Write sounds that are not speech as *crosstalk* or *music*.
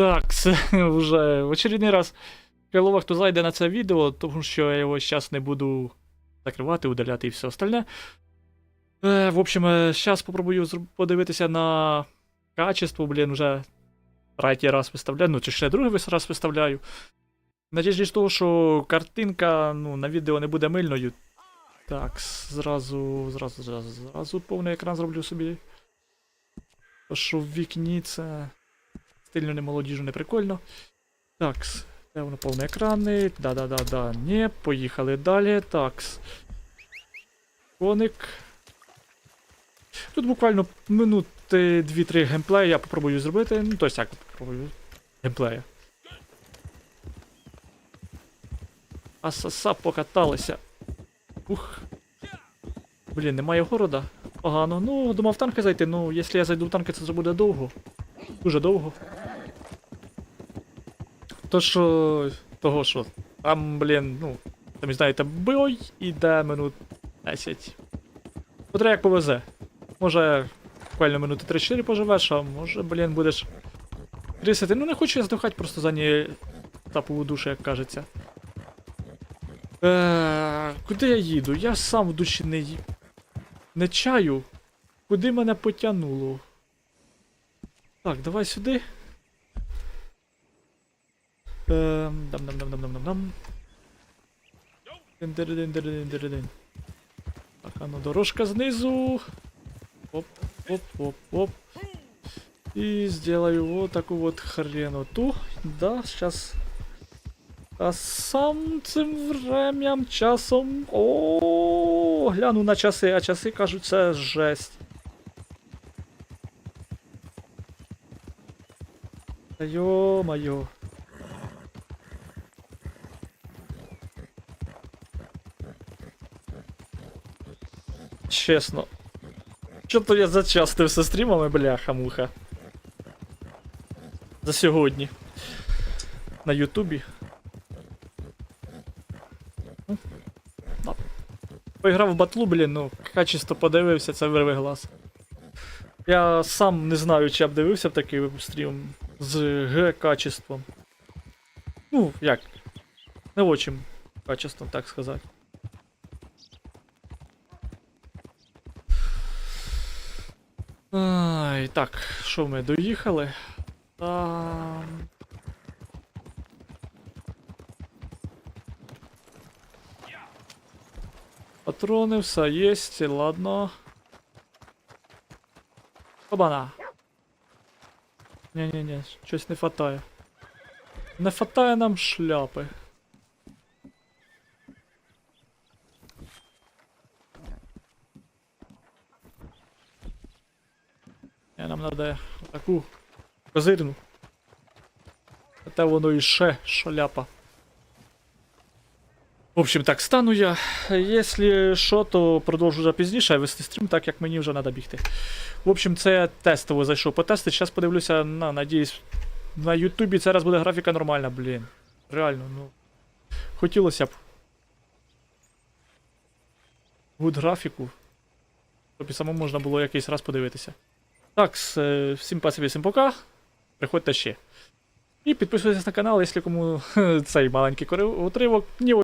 Так, *laughs* вже в очередний раз Хайлова, хто зайде на це відео, тому що я його зараз не буду закривати, удаляти і все остальне. Е, в общем, зараз попробую подивитися на качество, блін, вже третій раз виставляю, ну чи ще другий раз виставляю. Надіюсь з того, що картинка ну, на відео не буде мильною. Так, зразу, зразу, зразу, зразу повний екран зроблю собі. Що в вікні це стильно не молодіжно, не прикольно. Так, де воно повний екрани. Да-да-да-да. Ні, поїхали далі. Так. Коник. Тут буквально минути 2-3 геймплея я попробую зробити. Ну, тобто як попробую. Геймплея. Асаса покаталися. Ух. Блін, немає города. Погано. Ну, думав в танки зайти, ну, якщо я зайду в танки, це буде довго. Дуже довго. То що. Того що. Там, блін, ну, самі знаєте, бой іде минут 10. Котре як повезе. Може, буквально минути 3-4 поживеш, а може, блін, будеш. Крисити. Ну не хочу я здохати просто за ні тапову душу, як кажеться. Е, куди я їду? Я сам в душі не, не чаю. Куди мене потягнуло? Так, давай сюди. Ем, дам-дам-дам-дам-дам-дам. Дин-дин-дин-дин-дин-дин. Так, а ну дорожка знизу. Оп, оп, оп, оп. И сделаю вот такую вот хреноту. Да, сейчас. А сам цим врем'ям часом. О, гляну на часи, а часи кажуть, це жесть. Та Чесно. Що-то я зачастився стрімами, бляха-муха. За сьогодні. На Ютубі. Ну. Поіграв в батлу, блін, ну, качество подивився, це вирве глаз. Я сам не знаю, чи б дивився б такий стрім з Г-качеством. Ну, як? Не очень качеством, так сказати. Ай, так, що ми доїхали? Там... Патроны, все есть, ладно. Обана. Не-не-не, щось не хватає. Не хватає нам шляпи. Не, нам надо таку козирну. Та воно і ще шляпа. В общем, так, стану я. Якщо що, то продовжу вже пізніше вести стрім, так як мені вже треба бігти. В общем, це тестово зайшов потестити. Зараз подивлюся, на, надіюсь, на Ютубі зараз буде графіка нормальна, блін. Реально, ну. Хотілося б. Гуд графіку. Щоб і самому можна було якийсь раз подивитися. Так, е, всім пасибі, всім пока. Приходьте ще. І підписуйтесь на канал, якщо кому *laughs* цей маленький утривок.